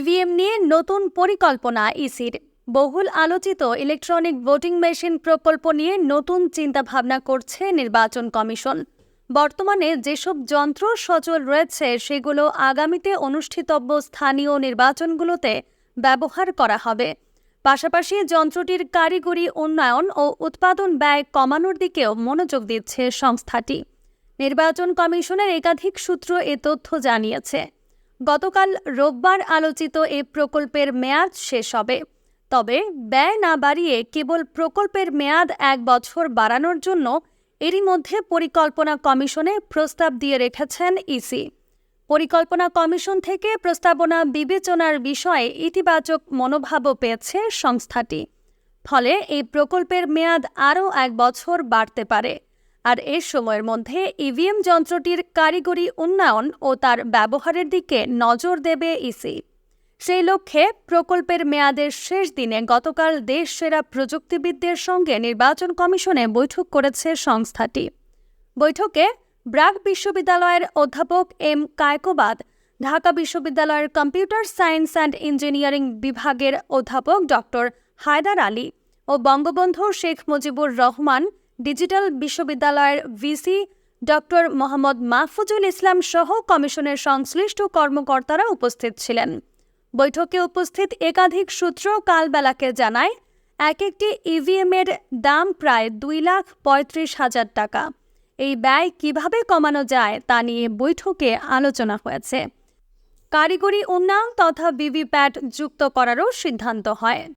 EVM নিয়ে নতুন পরিকল্পনা ইসির। বহুল আলোচিত ইলেকট্রনিক ভোটিং মেশিন প্রকল্প নিয়ে নতুন চিন্তাভাবনা করছে নির্বাচন কমিশন। বর্তমানে যেসব যন্ত্র সচল রয়েছে, সেগুলো আগামীতে অনুষ্ঠিতব্য স্থানীয় নির্বাচনগুলোতে ব্যবহার করা হবে। পাশাপাশি যন্ত্রটির কারিগরি উন্নয়ন ও উৎপাদন ব্যয় কমানোর দিকেও মনোযোগ দিচ্ছে সংস্থাটি। নির্বাচন কমিশনের একাধিক সূত্র এ তথ্য জানিয়েছে। গতকাল রোববার আলোচিত এ প্রকল্পের মেয়াদ শেষ হবে। তবে ব্যয় না বাড়িয়ে কেবল প্রকল্পের মেয়াদ এক বছর বাড়ানোর জন্য এরই মধ্যে পরিকল্পনা কমিশনে প্রস্তাব দিয়ে রেখেছেন ইসি। পরিকল্পনা কমিশন থেকে প্রস্তাবনা বিবেচনার বিষয়ে ইতিবাচক মনোভাবও পেয়েছে সংস্থাটি। ফলে এই প্রকল্পের মেয়াদ আরও এক বছর বাড়তে পারে। আর এ সময়ের মধ্যে ইভিএম যন্ত্রটির কারিগরি উন্নয়ন ও তার ব্যবহারের দিকে নজর দেবে ইসি। সেই লক্ষ্যে প্রকল্পের মেয়াদের শেষ দিনে গতকাল দেশ সেরা প্রযুক্তিবিদদের সঙ্গে নির্বাচন কমিশনে বৈঠক করেছে সংস্থাটি। বৈঠকে ব্রাক বিশ্ববিদ্যালয়ের অধ্যাপক এম কায়কোবাদ, ঢাকা বিশ্ববিদ্যালয়ের কম্পিউটার সায়েন্স অ্যান্ড ইঞ্জিনিয়ারিং বিভাগের অধ্যাপক ডক্টর হায়দার আলী ও বঙ্গবন্ধু শেখ মুজিবুর রহমান ডিজিটাল বিশ্ববিদ্যালয়ের ভিসি ডক্টর মোহাম্মদ মাহফুজুল ইসলাম সহ কমিশনের সংশ্লিষ্ট কর্মকর্তারা উপস্থিত ছিলেন। বৈঠকে উপস্থিত একাধিক সূত্র কালবেলাকে জানায়, এক একটি ইভিএম এর দাম প্রায় দুই লাখ পঁয়ত্রিশ হাজার টাকা। এই ব্যয় কীভাবে কমানো যায় তা নিয়ে বৈঠকে আলোচনা হয়েছে। কারিগরি উন্নয়ন তথা ভিভিপ্যাট যুক্ত করারও সিদ্ধান্ত হয়।